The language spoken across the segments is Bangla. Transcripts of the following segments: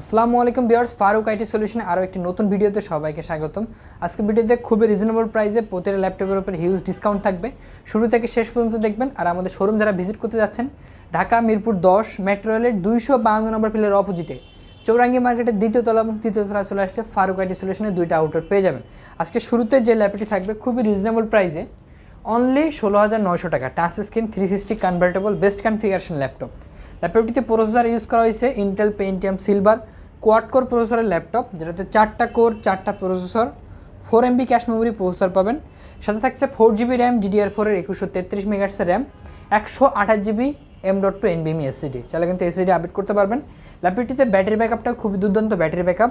আসসালামু আলাইকুম বিয়ার্স ফারুক আইটি সলিউশনে আরও একটি নতুন ভিডিওতে সবাইকে স্বাগতম। আজকে ভিডিওতে খুবই রিজনেবল প্রাইসে প্রতিটা ল্যাপটপের উপর হিউজ ডিসকাউন্ট থাকবে। শুরু থেকে শেষ পর্যন্ত দেখবেন আর আমাদের শোরুম যারা ভিজিট করতে যাচ্ছেন, ঢাকা, মিরপুর দশ মেট্রো রেলের দুইশো বাহান্ন নম্বর পিলের অপোজিটে চৌরাঙ্গি মার্কেটের দ্বিতীয় তলা এবং তৃতীয় তলা চলে আসলে ফারুক আইটি সলিউশনের দুইটা আউটলেট পেয়ে যাবেন। আজকে শুরুতে যে ল্যাপটপটি থাকবে খুবই রিজনেবল প্রাইসে অনলি ষোলো হাজার নয়শো টাকা। Touch screen three sixty convertible best configuration laptop ল্যাপটপটিতে processor use করা হয়েছে Intel Pentium silver quad core প্রসেসরের ল্যাপটপ যেটাতে চারটা কোর চারটা processor four MB cache memory processor পাবেন। সাথে থাকছে ফোর জিবি র্যাম ডিডিআর ফোরের একুশশো তেত্রিশ মেগাটসের র্যাম একশো আঠাশ জিবি এম ডট টু এনবিএমি এসিডি চাইলে কিন্তু এসিডি আপডেট করতে পারবেন। ল্যাপটপটিতে ব্যাটারি ব্যাকআপটা খুবই দুর্দান্ত ব্যাটারি ব্যাকআপ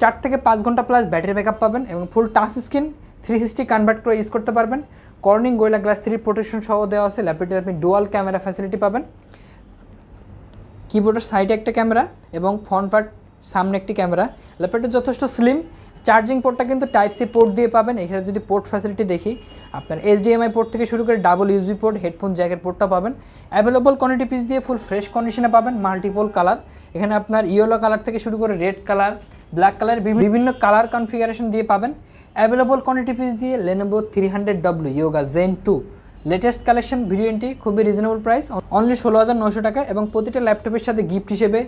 চার থেকে পাঁচ ঘণ্টা প্লাস ব্যাটারি ব্যাকআপ পাবেন এবং full touch screen three sixty convert করে ইউজ করতে পারবেন। Corning Gorilla glass three protection সহ দেওয়া আছে। ল্যাপটপটিতে আপনি ডুয়াল ক্যামেরা ফ্যাসিলিটি পাবেন। কিবোর্ডের সাইডে একটা ক্যামেরা এবং ফ্রন্ট পার্ট সামনে একটি ক্যামেরা। ল্যাপটপটা যথেষ্ট স্লিম চার্জিং পোর্টটা কিন্তু টাইপ সি পোর্ট দিয়ে পাবেন। এখানে যদি পোর্ট ফ্যাসিলিটি দেখি, আপনার এইচডিএমআই পোর্ট থেকে শুরু করে ডাবল ইউজি পোর্ট হেডফোন জ্যাকের পোর্টটা পাবেন। অ্যাভেলেবল কোয়ান্টিটি পিস দিয়ে ফুল ফ্রেশ কন্ডিশনে পাবেন মাল্টিপল কালার এখানে আপনার ইয়েলো কালার থেকে শুরু করে রেড কালার ব্ল্যাক কালার বিভিন্ন কালার কনফিগারেশন দিয়ে পাবেন। অ্যাভেলেবল কোয়ান্টিটি পিস দিয়ে Lenovo three hundred W Yoga Gen two latest collection ভেরিয়েন্টটি খুবই রিজনেবল প্রাইস অনলি ষোলো হাজার নশো টাকা এবং প্রতিটা ল্যাপটপের সাথে গিফট হিসেবে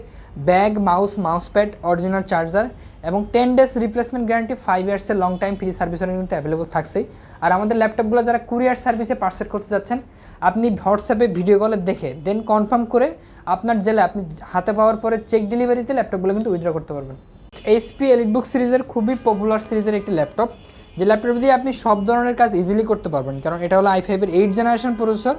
bag mouse mouse pad original charger এবং ten days replacement guarantee five ইয়ার্সের long time free service কিন্তু অ্যাভেলেবল থাকছেই। আর আমাদের ল্যাপটপগুলো যারা কুরিয়ার সার্ভিসে পার্সেল করতে যাচ্ছেন, আপনি হোয়াটসঅ্যাপে ভিডিও কলে দেখে দেন কনফার্ম করে আপনার জেলে আপনি হাতে পাওয়ার পরে চেক ডেলিভারিতে ল্যাপটপগুলো কিন্তু উইথড্র করতে পারবেন। এইচপি এলিটবুক সিরিজের খুবই পপুলার সিরিজের একটি ল্যাপটপ যে ল্যাপটপ দিয়ে আপনি সব ধরনের কাজ ইজিলি করতে পারবেন। কারণ এটা হলো আই ফাইভের এইট জেনারেশন প্রসেসর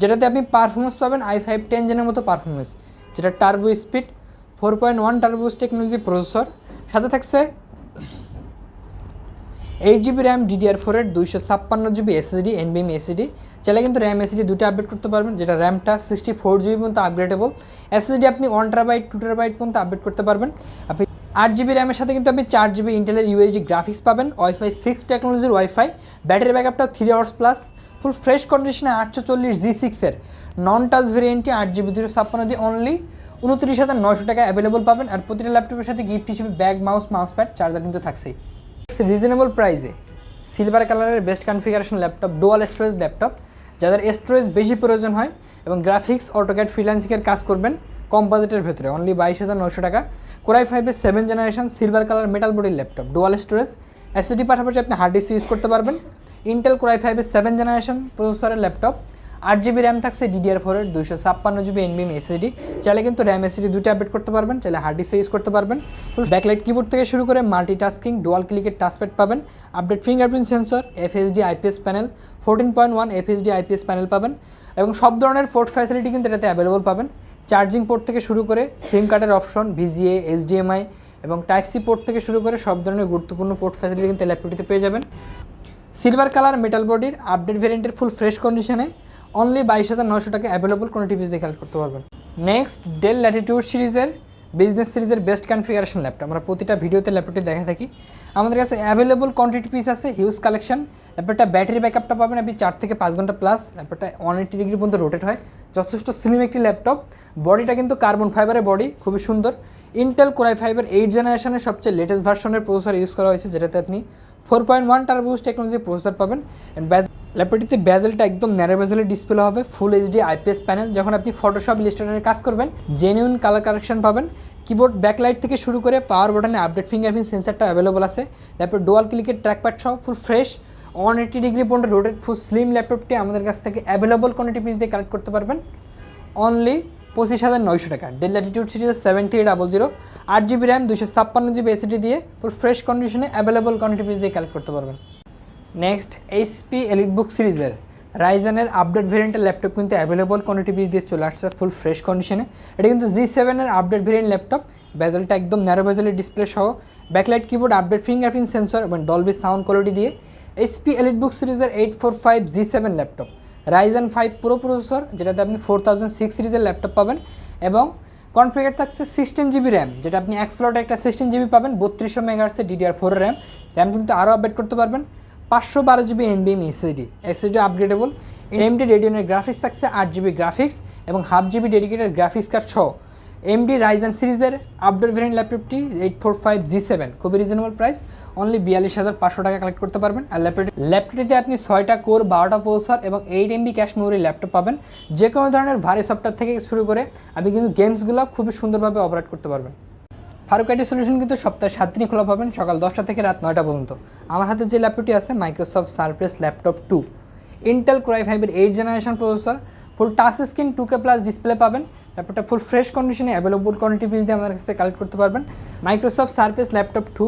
যেটাতে আপনি পারফরমেন্স পাবেন আই ফাইভ টেন জেনের মতো পারফরমেন্স যেটা turbo speed four point one turbos technology processor সাথে থাকছে এইট জিবি র্যাম ডিডিআর ফোরের দুইশো ছাপ্পান্ন জিবি এসএসডি এনবিএম এসএসডি চাইলে কিন্তু র্যাম এসএসডি দুটো আপডেট করতে পারবেন, যেটা র্যামটা সিক্সটি ফোর জিবি পর্যন্ত আপগ্রেডেবল এসএসডি আপনি ওয়ান টেরাবাইট টু টেরাবাইট পর্যন্ত আপডেট করতে পারবেন। আপনি আট জিবি র্যামের সাথে কিন্তু আপনি চার জিবি ইন্টেলের ইউএসডি গ্রাফিক্স পাবেন ওয়াইফাই সিক্স টেকনোলজির wifi battery ব্যাকআপটা three hours plus full fresh কন্ডিশনে আটশো চল্লিশ জি সিক্সের নন টাচ ভেরিয়েন্টটি আট জিবি দুশো ছাপ্পান্ন দিয়ে অনলি উনত্রিশ হাজার নয়শো টাকা অ্যাভেলেবল পাবেন আর প্রতিটা ল্যাপটপের সাথে গিফট হিসেবে bag mouse mouse pad charger কিন্তু থাকছেই। রিজনেবল প্রাইসে সিলভার কালারের best configuration laptop dual storage laptop যাদের স্টোরেজ বেশি প্রয়োজন হয় এবং গ্রাফিক্স অটোক্যাড ফ্রিল্যান্সিংয়ের কাজ করবেন, কম বাজেটের ভেতরে অনলি বাইশ হাজার নশো টাকা। কোরাই ফাইভের seven generation silver colour metal বডির ল্যাপটপ ডুয়াল স্টোরেজ এসএসডি পাশাপাশি আপনি হার্ড ডিস্ক ইউজ করতে পারবেন। ইন্টেল কোরাই ফাইভের সেভেন জেনারেশন প্রসেসরের ল্যাপটপ আট জিবি র্যাম থাকছে ডিডিআর ফোরের দুশো ছাপ্পান্ন জিবি এনবিএম এসএসডি চাইলে কিন্তু র্যাম এসএসডি দুটো আপডেট করতে পারবেন, চাইলে হার্ড ডিস্ক ইউজ করতে পারবেন। ফুল ব্যাকলাইট কিবোর্ড থেকে শুরু করে মাল্টিটাস্কিং ডুয়াল ক্লিকের টাচপ্যাড পাবেন। Update fingerprint sensor FHD IPS panel fourteen point one FHD IPS panel পাবেন। এবং সব ধরনের ফোর্ট ফ্যাসিলিটি কিন্তু এটাতে অ্যাভেলেবল পাবেন। চার্জিং পোর্ট থেকে শুরু করে সিম কার্ডের অপশন, ভিজিএ, এইচডিএমআই এবং টাইপ সি পোর্ট থেকে শুরু করে সব ধরনের গুরুত্বপূর্ণ পোর্ট ফ্যাসিলিটি কিন্তু ল্যাপটপটিতে পেয়ে যাবেন। সিলভার কালার মেটাল বডির আপডেট ভেরিয়েন্টের ফুল ফ্রেশ কন্ডিশনে অনলি বাইশ হাজার নশো টাকা অ্যাভেলেবল কোনো টিভিস দিয়ে কালেক্ট করতে পারবেন। নেক্সট ডেল ল্যাটিটিউড সিরিজের বিজনেস সিরিজের বেস্ট কনফিগারেশন ল্যাপটপ আমরা প্রতিটা ভিডিওতে ল্যাপটপটি দেখা থাকি। আমাদের কাছে অ্যাভেলেবল কোয়ান্টিটি পিস আছে হিউজ কালেকশন ল্যাপটপটা ব্যাটারি ব্যাকআপটা পাবেন আপনি চার থেকে পাঁচ ঘণ্টা প্লাস ল্যাপটপটা ওয়ান এইটি ডিগ্রি পর্যন্ত রোটেট হয়। যথেষ্ট স্লিম একটি ল্যাপটপ বডিটা কিন্তু কার্বন ফাইবারের বডি খুবই সুন্দর। ইন্টেল কোরাই ফাইবার এইট জেনারেশনের সবচেয়ে লেটেস্ট ভার্সনের প্রসেসর ইউজ করা হয়েছে, যেটাতে আপনি four point one turbos technology processor পাবেন। অ্যান্ড ব্যাজ ল্যাপটপটিতে বেজেলটা একদম ন্যারো ব্যাজেলের ডিসপ্লে হবে ফুল এইচডি আইপিএস প্যানেল যখন আপনি ফটোশপ ইলিস্ট্রেটারের কাজ করবেন জেনুইন কালার কারেকশন পাবেন কিবোর্ড ব্যাকলাইট থেকে শুরু করে পাওয়ার বাটনে আপডেট ফিঙ্গারপ্রিন্ট সেন্সারটা অ্যাভেলেবল আছে ল্যাপটপ ডোয়াল ক্লিকের ট্র্যাকপ্যাড সহ full fresh one eighty degree পর্যন্ত রোটেড ফুল স্লিম ল্যাপটপটি আমাদের কাছ থেকে অ্যাভেলেবল কোয়ান্টিটি পিস দিয়ে কালেক্ট করতে পারবেন অনলি পঁচিশ হাজার নয়শো টাকা Dell Latitude series seven three double zero আট জিবি র্যাম দুশো ছাপ্পান্ন জিবি এসিডি দিয়ে পুরো ফ্রেশ কন্ডিশনে অ্যাভেলেবল কোয়ান্টিটি পিস দিয়ে কালেক্ট করতে পারবেন। নেক্সট এইচপি এলিট বুক সিরিজের রাইজানের আপডেট ভেরিয়েন্টের ল্যাপটপ কিন্তু অ্যাভেলেবল কোয়ান্টিটি পিস দিয়ে চলে আসছে ফুল ফ্রেশ কন্ডিশনে এটা কিন্তু জি সেভেনের আপডেট ভেরিয়েন্ট ল্যাপটপ ব্যাজেলটা একদম ন্যারো ব্যাজেলের ডিসপ্লে সহ। Backlight keyboard update fingerprint sensor এবং ডলবি সাউন্ড কোয়ালিটি দিয়ে। এইচপি এলিট বুক সিরিজের eight four five G seven laptop Ryzen five pro processor যেটাতে আপনি ফোর থাউজেন্ড সিক্স সিরিজের ল্যাপটপ পাবেন। এবং কনফিগার থাকছে সিক্সটিন জিবি র্যাম যেটা আপনি এক স্লটে একটা সিক্সটিন জিবি পাবেন। বত্রিশশো মেগাহার্সের ডিডিআর ফোর র্যাম র্যাম কিন্তু আরও আপডেট করতে পারবেন। পাঁচশো বারো GB এনবিএম SSD SSD upgradeable MD রেডিয়নের গ্রাফিক্স থাকছে আট জিবি গ্রাফিক্স এবং half GB dedicated graphics card সহ। এমডি রাইজেন সিরিজের আপডেট ভেরিয়েন্ট ল্যাপটপটি eight four five G seven খুবই রিজনেবল প্রাইস অনলি বিয়াল্লিশ হাজার পাঁচশো টাকা কালেক্ট করতে পারবেন। আর ল্যাপটপ ল্যাপটপটিতে আপনি ছয়টা কোর বারোটা প্রসেসর এবং eight MB cache memory laptop পাবেন। যে কোনো ধরনের ভারী সফটওয়্যার থেকে শুরু করে আপনি কিন্তু গেমসগুলো খুবই সুন্দরভাবে অপারেট করতে পারবেন। ফারুক আইটি সলিউশন কিন্তু সপ্তাহে সাত দিনই খোলা পাবেন, সকাল দশটা থেকে রাত নয়টা পর্যন্ত। আমার হাতে যে ল্যাপটপটি আছে Microsoft Surface laptop two Intel Core i ফাইভের eight generation processor full touch screen two K plus display পাবেন। ল্যাপটপটা ফুল ফ্রেশ কন্ডিশনে অ্যাভেলেবল কোয়ালিটি পিস দিয়ে আমাদের কাছ থেকে কালেক্ট করতে পারবেন। Microsoft Surface laptop two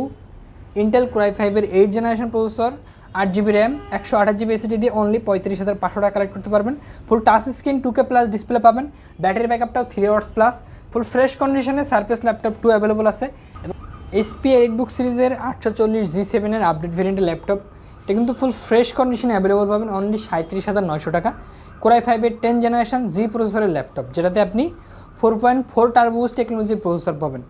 Intel Core i ফাইভের এইট জেনারেশন প্রসেসর আট জিবি র্যাম, একশো আঠাশ জিবি এসিডি দিয়ে অনলি পঁয়ত্রিশ হাজার পাঁচশো টাকা কালেক্ট করতে পারবেন। Full touch screen two K plus display পাবেন। Battery ব্যাকআপটাও three hours plus full fresh কন্ডিশনে সারফেস ল্যাপটপ টু অ্যাভেলেবল আছে। এইচপি এইট বুক সিরিজের আটশো চল্লিশ জি সেভেনের আপডেট ভেরিয়েন্টের ল্যাপটপ এটা কিন্তু ফুল ফ্রেশ কন্ডিশনে অ্যাভেলেবল পাবেন অনলি সাঁত্রিশ হাজার নয়শো টাকা। কোরাই ফাইভের টেন জেনারেশন জি প্রসেসরের ল্যাপটপ যেটাতে আপনি ফোর পয়েন্ট ফোর টার্বোস টেকনোলজির প্রসেসর পাবেন।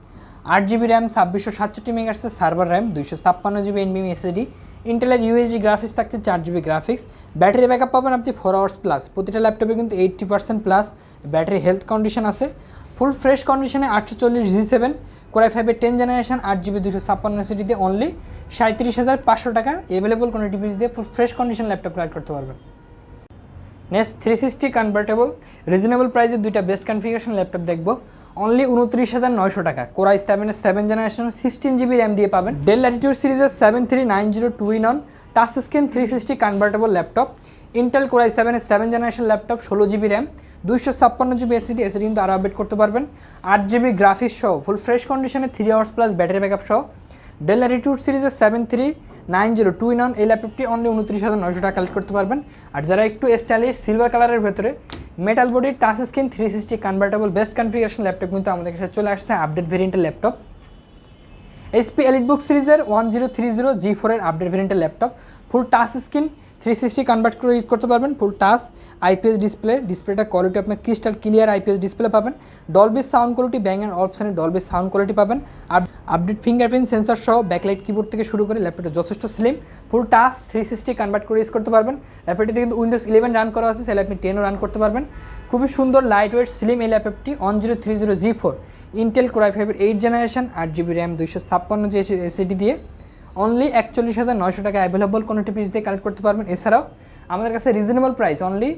আট জিবি র্যাম, ছাব্বিশশো সাতষট্টি মেগার্সের সার্ভার র্যাম দুইশো ছাপ্পান্ন জিবি এনবিএম এসএসডি ইন্টেলের ইউএসজি গ্রাফিক্স থাকছে চার জিবি গ্রাফিক্স ব্যাটারি ব্যাকআপ পাবেন আপনি ফোর আওয়ার্স প্লাস প্রতিটা ল্যাপটপে কিন্তু eighty percent plus battery health condition আছে। ফুল ফ্রেশ কন্ডিশনে আটশো চল্লিশ জি সেভেন কোরাই ফাইভের টেন জেনারেশন আট জিবি দুশো ছাপ্পান্ন সিটিতে অনলি সাঁত্রিশ হাজার পাঁচশো টাকা এভেলেবল কোনো টিপিস দিয়ে full fresh condition laptop collect করতে পারবেন। Next three sixty convertible reasonable প্রাইসে দুইটা বেস্ট কনফিগারেশন ল্যাপটপ দেখব। অনলি উনত্রিশ হাজার নয়শো টাকা। কোরাই সেভেনের seven generation sixteen GB RAM দিয়ে পাবেন। ডেল ল্যাটিটিউড সিরিজের seven three nine zero two in one touch screen three sixty convertible laptop Intel Core i সেভেনের সেভেন জেনারেশন ল্যাপটপ ষোলো জিবি র্যাম দুইশো ছাপ্পান্ন জিবি এসিডি এসিডি কিন্তু আরও আপডেট করতে পারবেন। আট জিবি গ্রাফিক্স সহ ফুল ফ্রেশ কন্ডিশনে three hours plus battery backup সহ। ডেল ল্যাটিটিউড সিরিজের seven three nine zero two in one এই ল্যাপটপটি অনলি উনত্রিশ হাজার নয়শো টাকা কালেক্ট করতে পারবেন। আর যারা একটু স্টাইলিশ সিলভার কালারের ভেতরে metal body touch screen three sixty convertible best configuration laptop কিন্তু আমাদের কাছে চলে আসছে আপডেট ভেরিয়েন্টের ল্যাপটপ এসপি এলিট বুক সিরিজের one zero three zero G ফোরের আপডেট ভেরিয়েন্টের laptop full touch screen three sixty convert করে ইউজ করতে পারবেন ফুল টাচ আইপিএস ডিসপ্লে ডিসপ্লেটা কোয়ালিটি আপনার ক্রিস্টাল ক্লিয়ার আইপিএস ডিসপ্লে পাবেন। Dolby's sound quality Bang and অপশানে ডলবিস সাউন্ড কোয়ালিটি পাবেন। আর আপডেট ফিঙ্গারপ্রিন্ট সেন্সর সহ ব্যাকলাইট কিবোর্ড থেকে শুরু করে ল্যাপটপটা যথেষ্ট slim full touch three sixty convert করে ইউজ করতে পারবেন। ল্যাপটপটিতে কিন্তু উইন্ডোজ ইলেভেন রান করা আছে সেটা আপনি টেনও রান করতে পারবেন। খুবই সুন্দর লাইট ওয়েট স্লিম এই ল্যাপটপটি one zero three zero G four Intel core i ফাইভের এইট জেনারেশন আট জিবি র্যাম দুইশো ছাপ্পান্ন জি এসিডি দিয়ে। অনলি একচল্লিশ হাজার নয়শো টাকা অ্যাভেলেবল কোনো পিস দিয়ে কালেক্ট করতে পারবেন। এছাড়াও আমাদের কাছে রিজনেবল প্রাইস অনলি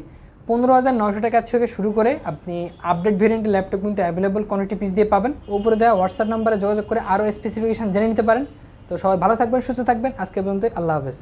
পনেরো হাজার নয়শো টাকা থেকে শুরু করে আপনি আপডেট ভেরিয়েন্টের ল্যাপটপ কিন্তু অ্যাভেলেবল কোয়ান্টিটি পিস দিয়ে পাবেন। উপরে দেওয়া হোয়াটসঅ্যাপ নাম্বারে যোগাযোগ করে আরও স্পেসিফিকেশান জেনে নিতে পারেন। তো সবাই ভালো থাকবেন, সুস্থ থাকবেন। আজকে পর্যন্ত আল্লাহ হাফেজ।